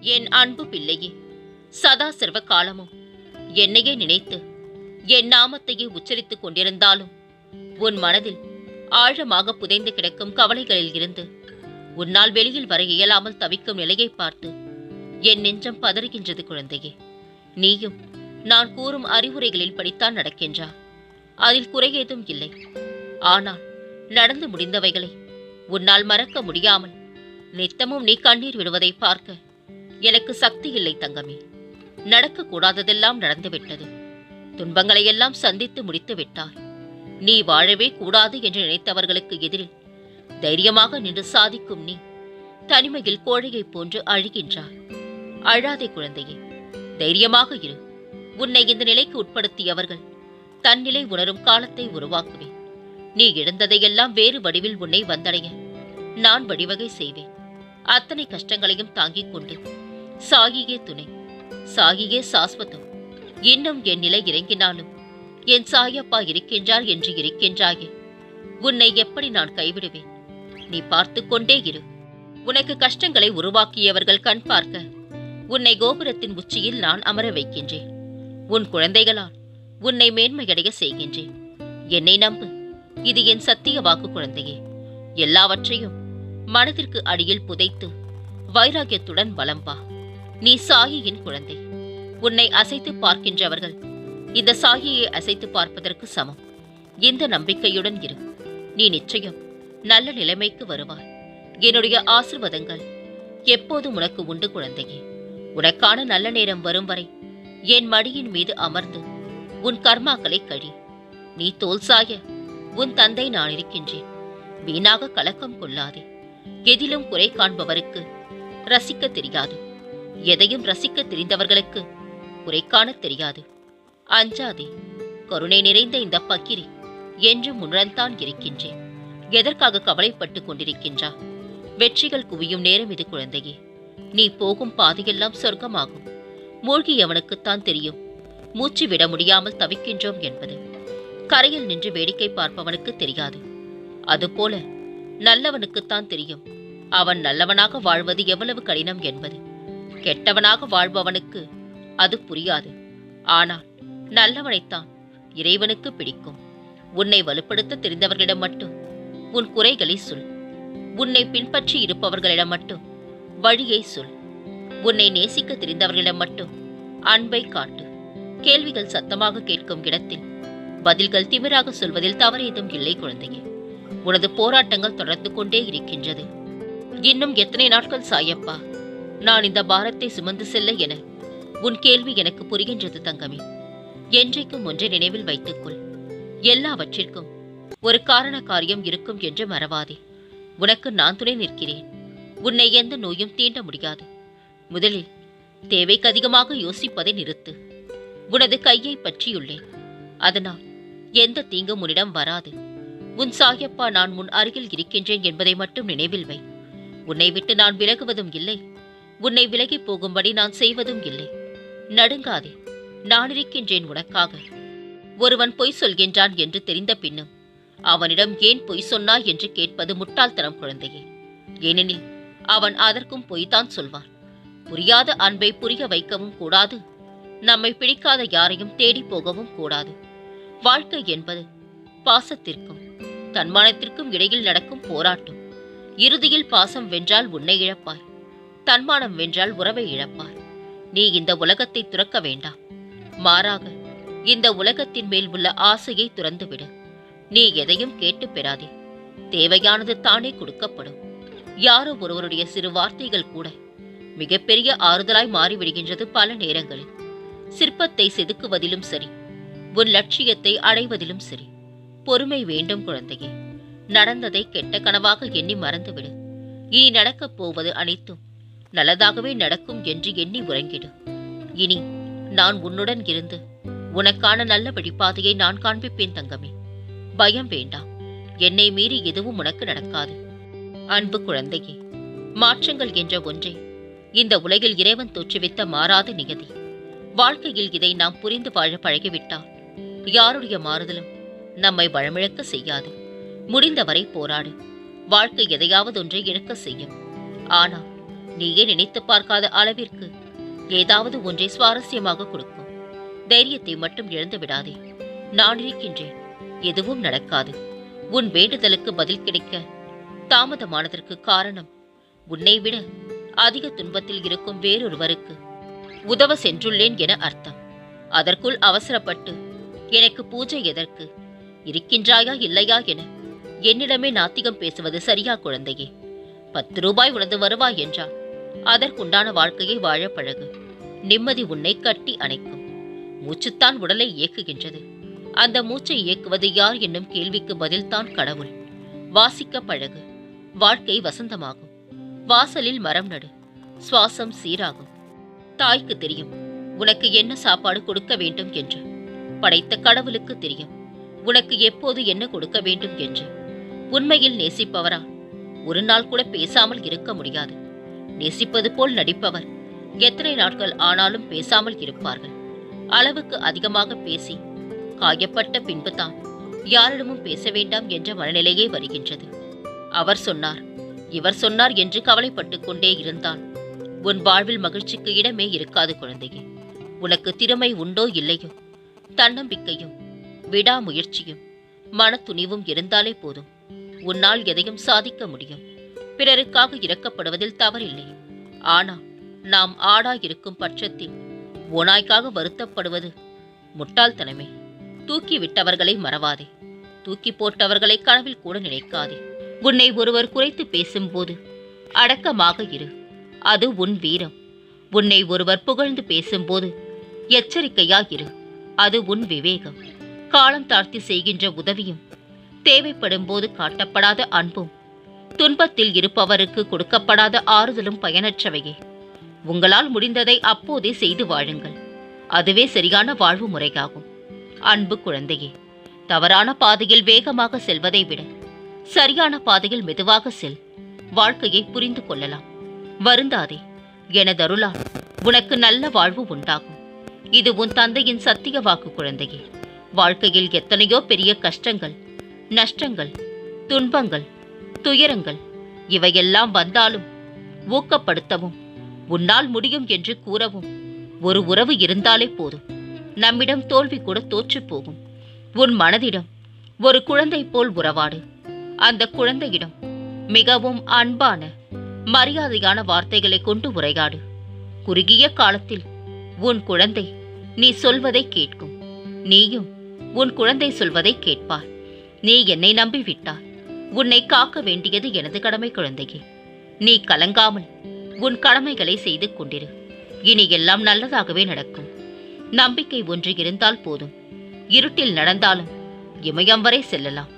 என் அன்பு பிள்ளையே சதா சர்வ காலமும் என்னையே நினைத்து என் நாமத்தையே உச்சரித்துக் கொண்டிருந்தாலும் உன் மனதில் ஆழமாக புதைந்து கிடக்கும் கவலைகளில் இருந்து உன்னால் வெளியில் வர இயலாமல் தவிக்கும் நிலையை பார்த்து என் நெஞ்சம் பதறுகின்றது குழந்தையே. நீயும் நான் கூறும் அறிவுரைகளில் படித்தான் நடக்கின்றா? அதில் குறையேதும் இல்லை. ஆனால் நடந்து முடிந்தவைகளை உன்னால் மறக்க முடியாமல் நித்தமும் நீ கண்ணீர் விடுவதை பார்க்க எனக்கு சக்தி இல்லை தங்கமே. நடக்கக்கூடாததெல்லாம் நடந்துவிட்டது. துன்பங்களை எல்லாம் சந்தித்து முடித்து விட்டார் நீ வாழவே கூடாது என்று நினைத்தவர்களுக்கு எதிரில் தைரியமாக நின்று சாதிக்கும் நீ தனிமையில் கோழையைப் போன்று அழுகின்றாய். அழாதே குழந்தையே தைரியமாக இரு. உன்னை இந்த நிலைக்கு உட்படுத்தியவர்கள் தன்னிலை உணரும் காலத்தை உருவாக்குவேன். நீ இழந்ததையெல்லாம் வேறு வடிவில் உன்னை வந்தடைய நான் வழிவகை செய்வேன். அத்தனை கஷ்டங்களையும் தாங்கிக் கொண்டு சாகியே துணை. சாகியே சாஸ்வதம். இன்னும் என் நிலை இறங்கினாலும் என் சாயப்பா இருக்கின்றார் என்று இருக்கின்றாயே. உன்னை எப்படி நான் கைவிடுவேன்? நீ பார்த்து கொண்டே இரு. உனக்கு கஷ்டங்களை உருவாக்கியவர்கள் கண் பார்க்க. உன்னை கோபுரத்தின் உச்சியில் நான் அமர வைக்கின்றேன். உன் குழந்தைகளால் உன்னை மேன்மையடைய செய்கின்றேன். என்னை நம்பு. இது என் சத்திய வாக்கு குழந்தையே. எல்லாவற்றையும் மனதிற்கு அடியில் புதைத்து வைராகியத்துடன் வலம் வா. நீ சாயியின் குழந்தை. உன்னை அசைத்து பார்க்கின்றவர்கள் இந்த சாகியை அசைத்து பார்ப்பதற்கு சமம். இந்த நம்பிக்கையுடன் இரு. நீ நிச்சயம் நல்ல நிலைமைக்கு வருவாய். என்னுடைய ஆசிர்வாதங்கள் எப்போதும் உனக்கு உண்டு குழந்தையே. உனக்கான நல்ல நேரம் வரும் வரை என் மடியின் மீது அமர்ந்து உன் கர்மாக்களை கழி. நீ தோல் சாய உன் தந்தை நான் இருக்கின்றேன். வீணாக கலக்கம் கொள்ளாதே. எதிலும் குறை காண்பவருக்கு ரசிக்க தெரியாது. எதையும் ரசிக்க தெரிந்தவர்களுக்கு குறை காணத் தெரியாது. அஞ்சாதே கருணை நிறைந்த இந்த பக்கிரி என்று முன்னன்தான் இருக்கின்றேன் எதற்காக கவலைப்பட்டு கொண்டிருக்கின்றா? வெற்றிகள் குவியும் நேரம் இது குழந்தையே. நீ போகும் பாதையெல்லாம் சொர்க்கமாகும். மூழ்கியவனுக்குத்தான் தெரியும். மூச்சு விட முடியாமல் தவிக்கின்றோம் என்பது. கரையில் நின்று வேடிக்கை பார்ப்பவனுக்கு தெரியாது. அதுபோல நல்லவனுக்குத்தான் தெரியும். அவன் நல்லவனாக வாழ்வது எவ்வளவு கடினம் என்பது. கெட்டவனாக வாழ்பவனுக்கு அது புரியாது. ஆனால் நல்லவனைத்தான் இறைவனுக்கு பிடிக்கும். உன்னை வலுப்படுத்த தெரிந்தவர்களிடம் மட்டும் உன் குறைகளை சொல். உன்னை பின்பற்றி இருப்பவர்களிடம் மட்டும் வழியை சொல். உன்னை நேசிக்க தெரிந்தவர்களிடம் மட்டும் அன்பை காட்டு. கேள்விகள் சத்தமாக கேட்கும் இடத்தில் பதில்கள் திமிராக சொல்வதில் தவறேதும் இல்லை குழந்தையே. உனது போராட்டங்கள் தொடர்ந்து கொண்டே இருக்கின்றது. இன்னும் எத்தனை நாட்கள் சாயப்பா? நான் இந்த பாரத்தை சுமந்து செல்ல என உன் கேள்வி எனக்கு புரிகின்றது தங்கமே. என்றைக்கும் ஒன்றை நினைவில் வைத்துக்கொள். எல்லாவற்றிற்கும் ஒரு காரண காரியம் இருக்கும் என்று மறவாதே. உனக்கு நான் துணை நிற்கிறேன். உன்னை எந்த நோயும் தீண்ட முடியாது. முதலில் தேவைக்கு அதிகமாக யோசிப்பதை நிறுத்து. உனது கையை பற்றியுள்ளேன். அதனால் எந்த தீங்கும் உன்னிடம் வராது. உன் சாயப்பா நான் உன் அருகில் இருக்கின்றேன் என்பதை மட்டும் நினைவில் வை. உன்னை விட்டு நான் விலகுவதும் இல்லை. உன்னை விலகிப் போகும்படி நான் செய்வதும் இல்லை. நடுங்காதே நான் இருக்கின்றேன் உனக்காக. ஒருவன் பொய் சொல்கின்றான் என்று தெரிந்த பின்னும் அவனிடம் ஏன் பொய் சொன்னாய் என்று கேட்பது முட்டாள்தனம் குழந்தையே. ஏனெனில் அவன் அதற்கும் பொய்தான் சொல்வான். புரியாத அன்பை புரிய வைக்கவும் கூடாது. நம்மை பிடிக்காத யாரையும் தேடி போகவும் கூடாது. வாழ்க்கை என்பது பாசத்திற்கும் தன்மானத்திற்கும் இடையில் நடக்கும் போராட்டம். இறுதியில் பாசம் வென்றால் உன்னை இழப்பாய். தன்மானம் வென்றால் உறவை இழப்பார். நீ இந்த உலகத்தை துறக்க வேண்டாம். மாறாக இந்த உலகத்தின் மேல் உள்ள ஆசையை துறந்துவிடு. நீ எதையும் கேட்டு பெறாதே. தேவையானது தானே கொடுக்கப்படும். யாரோ ஒருவருடைய சிறு வார்த்தைகள் கூட மிகப்பெரிய ஆறுதலாய் மாறிவிடுகின்றது பல நேரங்களில். சிற்பத்தை செதுக்குவதிலும் சரி உன் லட்சியத்தை அடைவதிலும் சரி. பொறுமை வேண்டும் குழந்தையே. நடந்ததை கெட்ட கனவாக எண்ணி மறந்துவிடு. இனி நடக்கப் போவது அனைத்தும் நல்லதாகவே நடக்கும் என்று எண்ணி உறங்கிடு. இனி நான் உன்னுடன் இருந்து உனக்கான நல்ல வழிபாதையை நான் காண்பிப்பேன் தங்கமே. பயம் வேண்டாம். என்னை மீறி எதுவும் உனக்கு நடக்காது. அன்பு குழந்தையே மாற்றங்கள் என்ற ஒன்றே இந்த உலகில் இறைவன் தோற்றுவித்த மாறாத நியதி. வாழ்க்கையில் இதை நாம் புரிந்து வாழ பழகிவிட்டால் யாருடைய மாறுதலும் நம்மை வளமிழக்க செய்யாது. முடிந்தவரை போராடு. வாழ்க்கை எதையாவது ஒன்றை இழக்க செய்யும். ஆனால் நீயே நினைத்து பார்க்காத அளவிற்கு ஏதாவது ஒன்றை சுவாரஸ்யமாக கொடுக்கும். தைரியத்தை மட்டும் இழந்து விடாதே. நான் இருக்கின்றேன். எதுவும் நடக்காது. உன் வேண்டுதலுக்கு பதில் கிடைக்க தாமதமானதற்கு காரணம் உன்னை விட அதிக துன்பத்தில் இருக்கும் வேறொருவருக்கு உதவ சென்றுள்ளேன் என அர்த்தம். அதற்குள் அவசரப்பட்டு எனக்கு பூஜை எதற்கு? இருக்கின்றாயா இல்லையா என என்னிடமே நாத்திகம் பேசுவது சரியா குழந்தையே? பத்து ரூபாய் உனது வருவாய் என்றால் அதற்குண்டான வாழ்க்கையை வாழ பழகு. நிம்மதி உன்னை கட்டி அணைக்கும். மூச்சுத்தான் உடலை இயக்குகின்றது. அந்த மூச்சை இயக்குவது யார் என்னும் கேள்விக்கு பதில்தான் கடவுள். வாசிக்க பழகு. வாழ்க்கை வசந்தமாகும். வாசலில் மரம் நடு. சுவாசம் சீராகும். தாய்க்கு தெரியும். உனக்கு என்ன சாப்பாடு கொடுக்க வேண்டும் என்று. படைத்த கடவுளுக்கு தெரியும். உனக்கு எப்போது என்ன கொடுக்க வேண்டும் என்று. உண்மையில் நேசிப்பவரா? ஒரு நாள் கூட பேசாமல் இருக்க முடியாது. நேசிப்பது போல் நடிப்பவர். எத்தனை நாட்கள் ஆனாலும் பேசாமல் இருப்பார்கள். அளவுக்கு அதிகமாக பேசி காயப்பட்ட பின்புதான் யாரிடமும் பேச வேண்டாம் என்ற மனநிலையே வருகின்றது. அவர் சொன்னார் இவர் சொன்னார் என்று கவலைப்பட்டு கொண்டே இருந்தால் உன் வாழ்வில் மகிழ்ச்சிக்கு இடமே இருக்காது குழந்தையே. உனக்கு திறமை உண்டோ இல்லையோ? தன்னம்பிக்கையும் விடாமுயற்சியும் மனத்துணிவும் இருந்தாலே போதும். உன்னால் எதையும் சாதிக்க முடியும். பிறருக்காக இறக்கப்படுவதில் தவறில்லை. ஆனால் நாம் ஆடாயிருக்கும் பட்சத்தில் ஓனாய்க்காக வருத்தப்படுவது முட்டாள்தனமே தூக்கி விட்டவர்களை மறவாதே. தூக்கி போட்டவர்களை கனவில் கூட நினைக்காதே. உன்னை ஒருவர் குறைத்து பேசும்போது அடக்கமாக இரு. அது உன் வீரம். உன்னை ஒருவர் புகழ்ந்து பேசும்போது எச்சரிக்கையாக இரு. அது உன் விவேகம். காலம் தாழ்த்தி செய்கின்ற உதவியும் தேவைப்படும் போது காட்டப்படாத அன்பும் துன்பத்தில் இருப்பவருக்கு கொடுக்கப்படாத ஆறுதலும் பயனற்றவையே. உங்களால் முடிந்ததை அப்போதே செய்து வாழுங்கள். அதுவே சரியான வாழ்வு முறையாகும். அன்பு குழந்தையே தவறான பாதையில் வேகமாக செல்வதை விட சரியான பாதையில் மெதுவாக செல். வாழ்க்கையை புரிந்து கொள்ளலாம். வருந்தாதே எனதருளால் உனக்கு நல்ல வாழ்வு உண்டாகும். இது உன் தந்தையின் சத்திய வாக்கு குழந்தையே. வாழ்க்கையில் எத்தனையோ பெரிய கஷ்டங்கள் நஷ்டங்கள் துன்பங்கள் துயரங்கள். இவையெல்லாம் வந்தாலும் ஊக்கப்படுத்தவும் உன்னால் முடியும் என்று கூறவும் ஒரு உறவு இருந்தாலே போதும். நம்மிடம் தோல்வி கூட தோற்றுப் போகும். உன் மனதிடம் ஒரு குழந்தை போல் உறவாடு. அந்த குழந்தையிடம் மிகவும் அன்பான மரியாதையான வார்த்தைகளை கொண்டு உரையாடு. குறுகிய காலத்தில் உன் குழந்தை நீ சொல்வதை கேட்கும். நீயும் உன் குழந்தை சொல்வதை கேட்பார். நீ என்னை நம்பிவிட்டாய். உன்னை காக்க வேண்டியது எனது கடமை குழந்தையே. நீ கலங்காமல் உன் கடமைகளை செய்து கொண்டிரு. இனி எல்லாம் நல்லதாகவே நடக்கும். நம்பிக்கை ஒன்று இருந்தால் போதும். இருட்டில் நடந்தாலும் இமயம் வரை செல்லலாம்.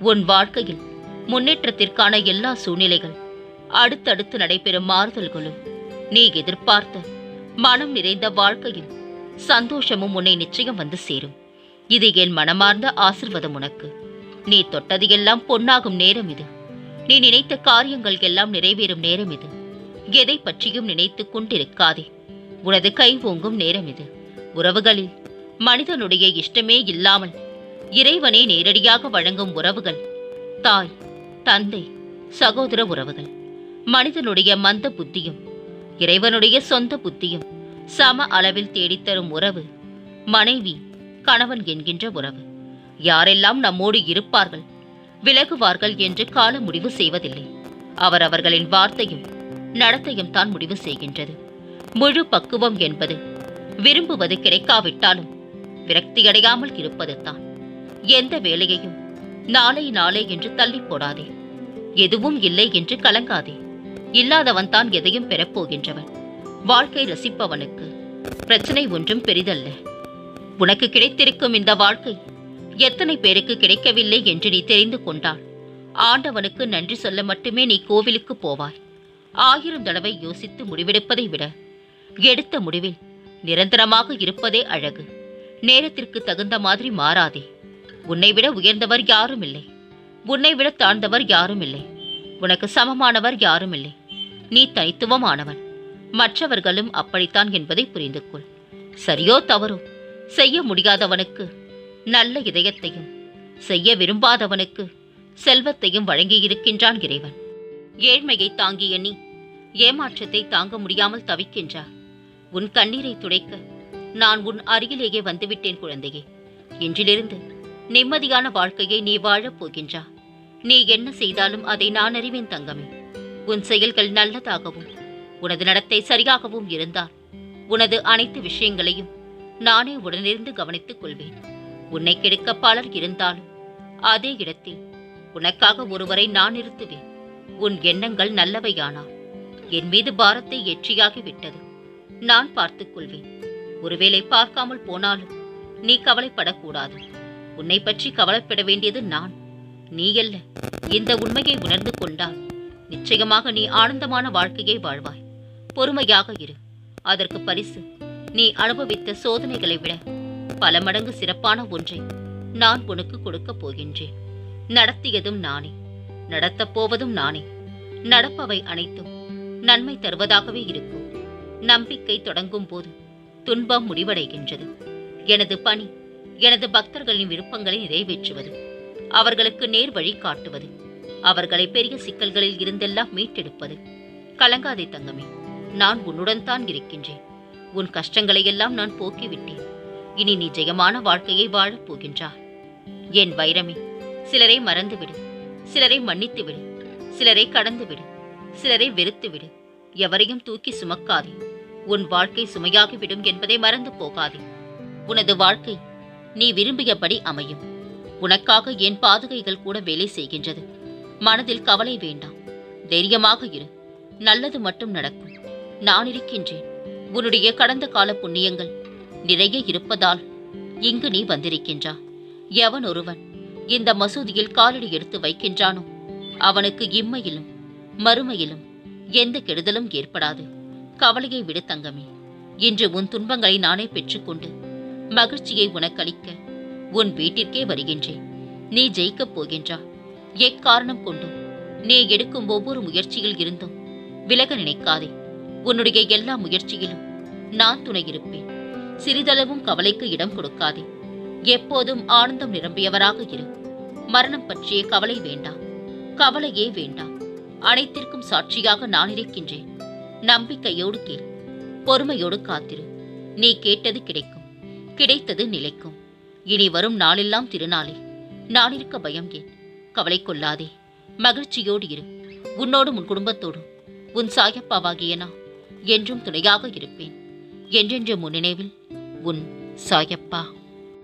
உன் வாழ்க்கையில் முன்னேற்றத்திற்கான எல்லா சூழ்நிலைகள் அடுத்தடுத்து நடைபெறும் மாறுதல்களும் நீ எதிர்பார்த்த மனம் நிறைந்த வாழ்க்கையில் சந்தோஷமும் உன்னை நிச்சயம் வந்து சேரும். இது என் மனமார்ந்த ஆசிர்வாதம் உனக்கு. நீ தொட்டது எல்லாம் பொன்னாகும் நேரம் இது. நீ நினைத்த காரியங்கள் எல்லாம் நிறைவேறும் நேரம் இது. எதை பற்றியும் நினைத்துக் கொண்டிருக்காதே. உனது கை ஓங்கும் நேரம் இது. உறவுகளில் மனிதனுடைய இஷ்டமே இல்லாமல் இறைவனே நேரடியாக வழங்கும் உறவுகள் தாய் தந்தை சகோதர உறவுகள் மனிதனுடைய மந்த புத்தியும் இறைவனுடைய சொந்த புத்தியும் சம அளவில் தேடித்தரும் உறவு மனைவி கணவன் என்கின்ற உறவு. யாரெல்லாம் நம்மோடு இருப்பார்கள்? விலகுவார்கள் என்று கால முடிவு செய்வதில்லை. அவர் அவர்களின் வார்த்தையும் நடத்தையும் தான் முடிவு செய்கின்றது. முழு பக்குவம் என்பது விரும்புவது கிடைக்காவிட்டாலும் விரக்தியடையாமல் இருப்பது தான். எந்த வேலையையும் நாளை நாளை என்று தள்ளி போடாதே. எதுவும் இல்லை என்று கலங்காதே. இல்லாதவன் தான் எதையும் பெறப்போகின்றவன். வாழ்க்கை ரசிப்பவனுக்கு பிரச்சனை ஒன்றும் பெரிதல்ல. உனக்கு கிடைத்திருக்கும் இந்த வாழ்க்கை எத்தனை பேருக்கு கிடைக்கவில்லை என்று நீ தெரிந்து கொண்டால் ஆண்டவனுக்கு நன்றி சொல்ல மட்டுமே நீ கோவிலுக்கு போவாய். ஆயிரம் தடவை யோசித்து முடிவெடுப்பதை விட எடுத்த முடிவில் நிரந்தரமாக இருப்பதே அழகு. நேரத்திற்கு தகுந்த மாதிரி மாறாதே. உன்னை விட உயர்ந்தவர் யாரும் இல்லை. உன்னை விட தாழ்ந்தவர் யாரும் இல்லை. உனக்கு சமமானவர் யாரும் இல்லை. நீ தனித்துவமானவன். மற்றவர்களும் அப்படித்தான் என்பதை புரிந்து கொள் சரியோ தவறோ செய்ய முடியாதவனுக்கு நல்ல இதயத்தையும் செய்ய விரும்பாதவனுக்கு செல்வத்தையும் வழங்கியிருக்கின்றான் இறைவன். ஏழ்மையை தாங்கிய நீ ஏமாற்றத்தை தாங்க முடியாமல் தவிக்கின்றார் உன் கண்ணீரை துடைக்க நான் உன் அருகிலேயே வந்துவிட்டேன் குழந்தையே. இன்றிலிருந்து நிம்மதியான வாழ்க்கையை நீ வாழப் போகின்றா நீ என்ன செய்தாலும் அதை நான் அறிவேன் தங்கமே. உன் செயல்கள் நல்லதாகவும் உனது நடத்தை சரியாகவும் இருந்தால் உனது அனைத்து விஷயங்களையும் நானே உடனிருந்து கவனித்துக் கொள்வேன். உன்னை கெடுக்க பலர் இருந்தாலும் அதே இடத்தில் உனக்காக ஒருவரை நான் நிறுத்துவேன். உன் எண்ணங்கள் நல்லவையானால் என் மீது பாரத்தை ஏற்றியாகி விட்டது நான் பார்த்துக் கொள்வேன் ஒருவேளை பார்க்காமல் போனாலும் நீ கவலைப்படக்கூடாது. உன்னை பற்றி கவலைப்பட வேண்டியது நான். நீ அல்ல. இந்த உண்மையை உணர்ந்து கொண்டால் நிச்சயமாக நீ ஆனந்தமான வாழ்க்கையை வாழ்வாய். பொறுமையாக இரு. அதற்கு பரிசு. நீ அனுபவித்த சோதனைகளை விட பல மடங்கு சிறப்பான ஒன்றை நான் உனக்கு கொடுக்கப் போகின்றேன். நடத்தியதும் நானே. நடத்தப் போவதும் நானே. நடப்பவை அனைத்தும் நன்மை தருவதாகவே இருக்கும். நம்பிக்கை தொடங்கும் போது துன்பம் முடிவடைகின்றது. எனது பணி எனது பக்தர்களின் விருப்பங்களை நிறைவேற்றுவது அவர்களுக்கு நேர் வழி காட்டுவது அவர்களை பெரிய சிக்கல்களில் இருந்தெல்லாம் மீட்டெடுப்பது. கலங்காதே தங்கமே நான் உன்னுடன் தான் இருக்கின்றேன். உன் கஷ்டங்களை எல்லாம் நான் போக்கிவிட்டேன். இனி நீ ஜெயமான வாழ்க்கையை வாழப் போகின்றார். என் வைரமே சிலரை மறந்துவிடு சிலரை மன்னித்து விடு சிலரை கடந்து விடு சிலரை வெறுத்து விடு எவரையும் தூக்கி சுமக்காதே. உன் வாழ்க்கை சுமையாகிவிடும் என்பதை மறந்து போகாதே. உனது வாழ்க்கை நீ விரும்பியபடி அமையும். உனக்காக என் பாதுகைகள் கூட வேலை செய்கின்றது. மனதில் கவலை வேண்டாம். தைரியமாக இரு. நல்லது மட்டும் நடக்கும். நான் இருக்கின்றேன். உன்னுடைய கடந்த கால புண்ணியங்கள் நிறைய இருப்பதால் இங்கு நீ வந்திருக்கின்றா. எவன் ஒருவன் இந்த மசூதியில் காலடி எடுத்து வைக்கின்றானோ அவனுக்கு இம்மையிலும் மறுமையிலும் எந்த கெடுதலும் ஏற்படாது. கவலையை விட தங்கமே இன்று உன் துன்பங்களை நானே பெற்றுக்கொண்டு மகிழ்ச்சியை உனக்களிக்க உன் வீட்டிற்கே வருகின்றேன். நீ ஜெயிக்கப் போகின்றா. எக்காரணம் கொண்டும் நீ எடுக்கும் ஒவ்வொரு முயற்சியில் இருந்தும் விலக நினைக்காதே. உன்னுடைய எல்லா முயற்சியிலும் நான் துணை இருப்பேன் சிறிதளவும் கவலைக்கு இடம் கொடுக்காதே. எப்போதும் ஆனந்தம் நிரம்பியவராக இரு. மரணம் பற்றிய கவலை வேண்டாம். கவலையே வேண்டாம். அனைத்திற்கும் சாட்சியாக நான் இருக்கின்றேன். நம்பிக்கையோடு கேள். பொறுமையோடு காத்திரு. நீ கேட்டது கிடைக்கும். கிடைத்தது நிலைக்கும். இனி வரும் நாளெல்லாம் திருநாளே. நான் இருக்க பயம் ஏன்? கவலை கொள்ளாதே. மகிழ்ச்சியோடு இரு. உன்னோடும் உன் குடும்பத்தோடும். உன் சாயப்பாவாகிய நான் என்றும் துணையாக இருப்பேன். என்றென்று முன்னினைவில் உன் சாயப்பா